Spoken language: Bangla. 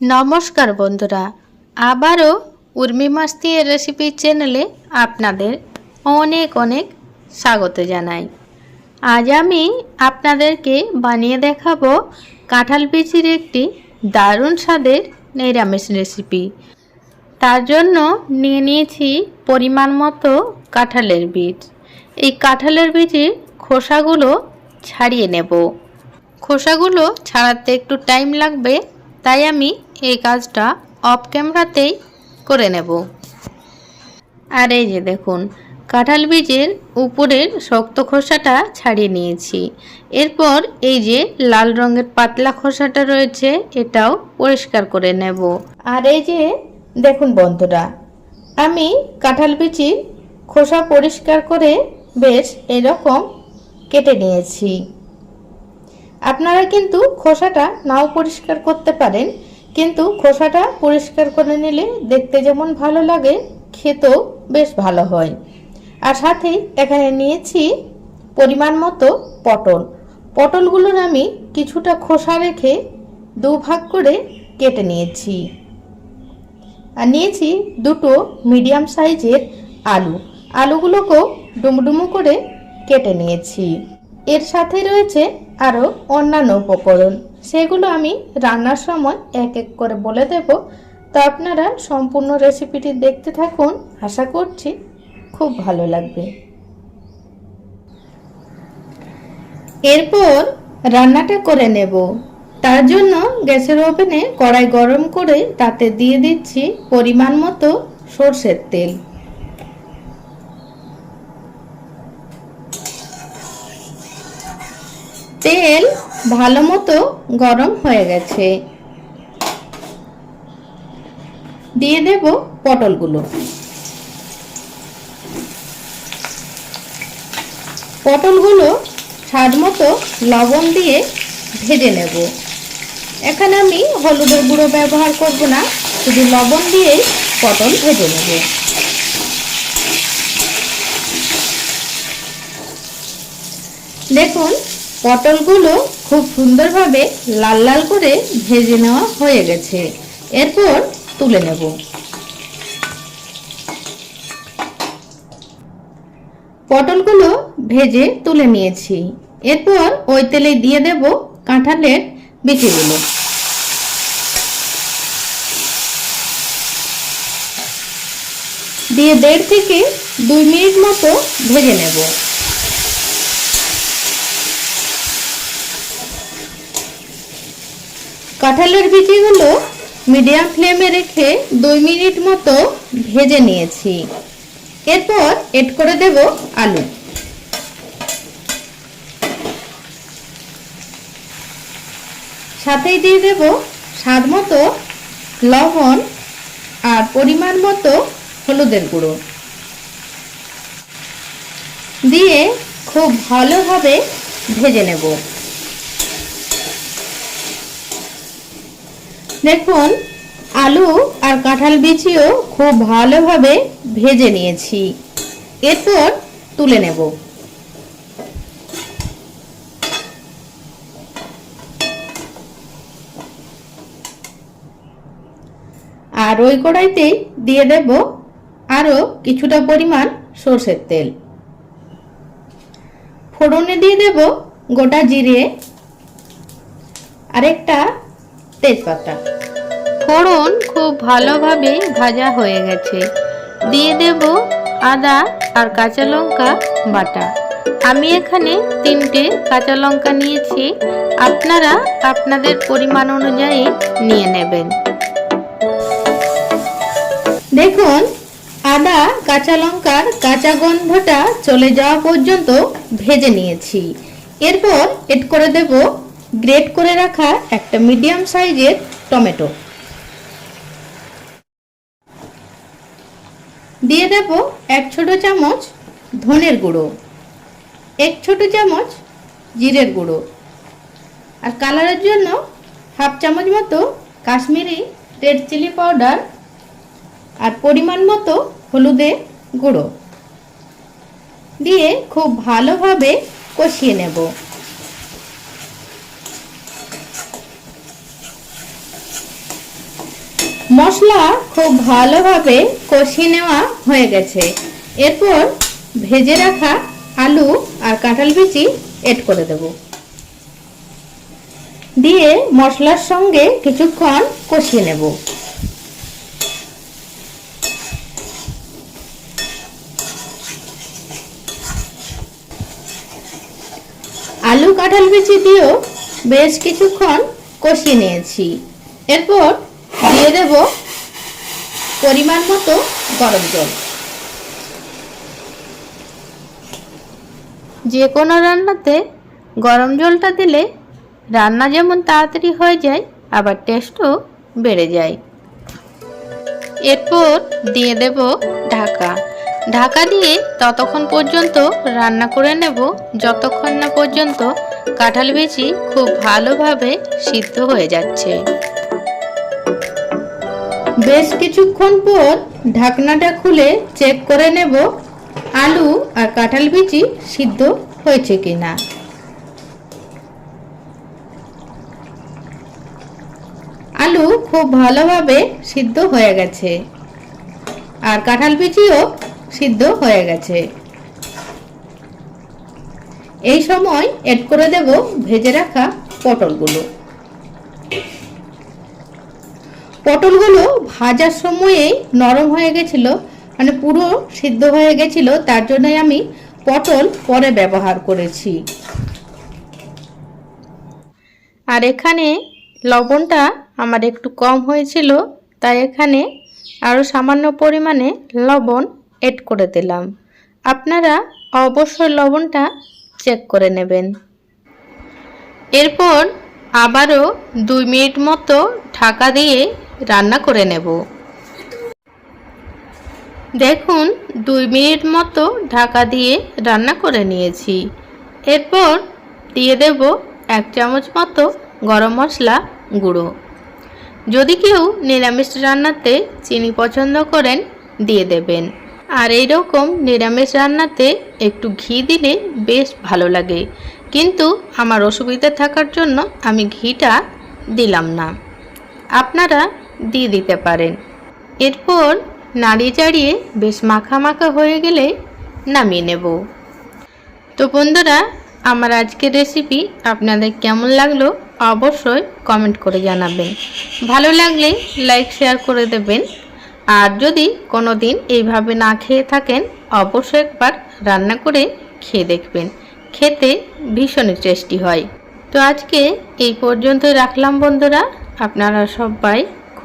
নমস্কার বন্ধুরা, আবারও উর্মি মাস্তি রেসিপি চ্যানেলে আপনাদের অনেক অনেক স্বাগত জানাই। আজ আমি আপনাদেরকে বানিয়ে দেখাবো কাঁঠাল বিচির একটি দারুণ স্বাদের নিরামিষ রেসিপি তার জন্য নিয়ে নিয়েছি পরিমাণ মতো কাঁঠালের বীজ। এই কাঁঠালের বীজের খোসাগুলো ছাড়িয়ে নেব। খোসাগুলো ছাড়াতে একটু টাইম লাগবে। তাই আমি এই কাজটা অফ ক্যামেরাতেই করে নেব। আর এই যে দেখুন, কাঁঠাল বীজের উপরের শক্ত খোসাটা ছাড়িয়ে নিয়েছি। এরপর এই যে লাল রঙের পাতলা খোসাটা রয়েছে, এটাও পরিষ্কার করে নেব। আর এই যে দেখুন বন্ধুরা, আমি কাঁঠাল বিচি খোসা পরিষ্কার করে বেশ এরকম কেটে নিয়েছি। আপনারা কিন্তু খোসাটা নাও পরিষ্কার করতে পারেন, কিন্তু খোসাটা পরিষ্কার করে নিলে দেখতে যেমন ভালো লাগে, খেতেও বেশ ভালো হয়। আর সাথে এখানে নিয়েছি পরিমাণ মতো পটল। পটলগুলোর আমি কিছুটা খোসা রেখে দু ভাগ করে কেটে নিয়েছি। আর নিয়েছি দুটো মিডিয়াম সাইজের আলু। আলুগুলোকেও ডুমডুমু করে কেটে নিয়েছি। এর সাথে রয়েছে আরও অন্যান্য উপকরণ। সেগুলো আমি রান্নার সময় এক এক করে বলে দেব। তো আপনারা সম্পূর্ণ রেসিপিটি দেখতে থাকুন। আশা করছি খুব ভালো লাগবে। এরপর রান্নাটা করে নেব। তার জন্য গ্যাসের ওভেনে কড়াই গরম করে তাতে দিয়ে দিচ্ছি পরিমাণ মতো সর্ষের তেল। তেল ভালো মতো গরম হয়ে গেছে। দিয়ে দেব পটলগুলো। পটলগুলো স্বাদ মতো লবণ দিয়ে ভেজে নেব। এখানে আমি হলুদের গুঁড়ো ব্যবহার করব না, শুধু লবণ দিয়েই পটল ভেজে নেব। দেখুন পটলগুলো খুব সুন্দরভাবে লাল লাল করে ভেজে নেওয়া হয়ে গেছে। এরপর তুলে নেব। পটলগুলো ভেজে তুলে নিয়েছি। এরপর ওই তেলে দিয়ে দেব কাঁঠালের বিচিগুলো। দিয়ে দেড় থেকে দুই মিনিট মতো ভেজে নেব। কাঁঠালের বিচিগুলো মিডিয়াম ফ্লেমে রেখে দুই মিনিট মতো ভেজে নিয়েছি। এরপর এড করে দেব আলু। সাথেই দিয়ে দেব স্বাদ মতো লবণ আর পরিমাণ মতো হলুদের গুঁড়ো। দিয়ে খুব ভালোভাবে ভেজে নেব। দেখুন, আলু আর কাঁঠাল বিচিও খুব ভালোভাবে ভেজে নিয়েছি। এরপর তুলে নেব। আর ওই কড়াইতেই দিয়ে দেব আরও কিছুটা পরিমাণ সর্ষের তেল। ফোড়নে দিয়ে দেব গোটা জিরে। আরেকটা তেজপাতা ফোড়ন খুব ভালোভাবে ভাজা হয়ে গেছে। দিয়ে দেব আদা আর কাঁচা লঙ্কা বাটা। আমি এখানে তিনটে কাঁচা লঙ্কা নিয়েছি। আপনারা আপনাদের পরিমাণ অনুযায়ী নিয়ে নেবেন। দেখুন আদা কাঁচা লঙ্কার কাঁচা গন্ধটা চলে যাওয়া পর্যন্ত ভেজে নিয়েছি। এরপর এড করে দেব গ্রেট করে রাখা একটা মিডিয়াম সাইজের টমেটো। দিয়ে দেব এক ছোট চামচ ধনের গুঁড়ো, এক ছোট চামচ জিরের গুঁড়ো আর কালারের জন্য হাফ চামচ মতো কাশ্মীরি রেড চিলি পাউডার আর পরিমাণ মতো হলুদের গুঁড়ো। দিয়ে খুব ভালোভাবে কষিয়ে নেব। মশলা খুব ভালোভাবে কষিয়ে নেওয়া হয়ে গেছে। এরপর ভেজে রাখা আলু আর কাঁঠাল বিচি এড করে দেব। দিয়ে মশলার সঙ্গে কিছুক্ষণ কষিয়ে নেব। আলু, কাঁঠাল বিচি দিয়েও বেশ কিছুক্ষণ কষিয়ে নিয়েছি। এরপর দিয়ে দেব পরিমাণ মতো গরম জল। যে কোনো রান্নাতে গরম জলটা দিলে রান্না যেমন তাড়াতাড়ি হয়ে যায়, আবার টেস্টও বেড়ে যায়। এরপর দিয়ে দেব ঢাকা। ঢাকা দিয়ে ততক্ষণ পর্যন্ত রান্না করে নেব, যতক্ষণ না পর্যন্ত কাঁঠাল বিচি খুব ভালোভাবে সিদ্ধ হয়ে যাচ্ছে। বেশ কিছুক্ষণ পর ঢাকনাটা খুলে চেক করে নেব আলু আর কাঁঠাল বিচি সিদ্ধ হয়েছে কিনা। আলু খুব ভালোভাবে সিদ্ধ হয়ে গেছে আর কাঁঠাল বিচিও সিদ্ধ হয়ে গেছে। এই সময় এড করে দেব ভেজে রাখা পটলগুলো। পটলগুলো ভাজার সময়েই নরম হয়ে গেছিল মানে পুরো সিদ্ধ হয়ে গেছিল, তার জন্যই আমি পটল পরে ব্যবহার করেছি। আর এখানে লবণটা আমার একটু কম হয়েছিল, তাই এখানে আরও সামান্য পরিমাণে লবণ এড করে দিলাম। আপনারা অবশ্যই লবণটা চেক করে নেবেন। এরপর আবারও দুই মিনিট মতো ঢাকা দিয়ে রান্না করে নেব। দেখুন, দুই মিনিট মতো ঢাকা দিয়ে রান্না করে নিয়েছি। এরপর দিয়ে দেব এক চামচ মতো গরম মশলা গুঁড়ো। যদি কেউ নিরামিষ রান্নাতে চিনি পছন্দ করেন, দিয়ে দেবেন। আর এই রকম নিরামিষ রান্নাতে একটু ঘি দিলে বেশ ভালো লাগে। কিন্তু আমার অসুবিধা থাকার জন্য আমি ঘিটা দিলাম না। আপনারা দিয়ে দিতে পারেন। এরপর নাড়িয়ে চাড়িয়ে বেশ মাখা মাখা হয়ে গেলে নামিয়ে নেব। তো বন্ধুরা, আমার আজকের রেসিপি আপনাদের কেমন লাগল অবশ্যই কমেন্ট করে জানাবেন। ভালো লাগলে লাইক শেয়ার করে দেবেন। আর যদি কোনো দিন এইভাবে না খেয়ে থাকেন, অবশ্যই একবার রান্না করে খেয়ে দেখবেন। খেতে ভীষণই টেস্টি হয়। তো আজকে এই পর্যন্তই রাখলাম বন্ধুরা। আপনারা সবাই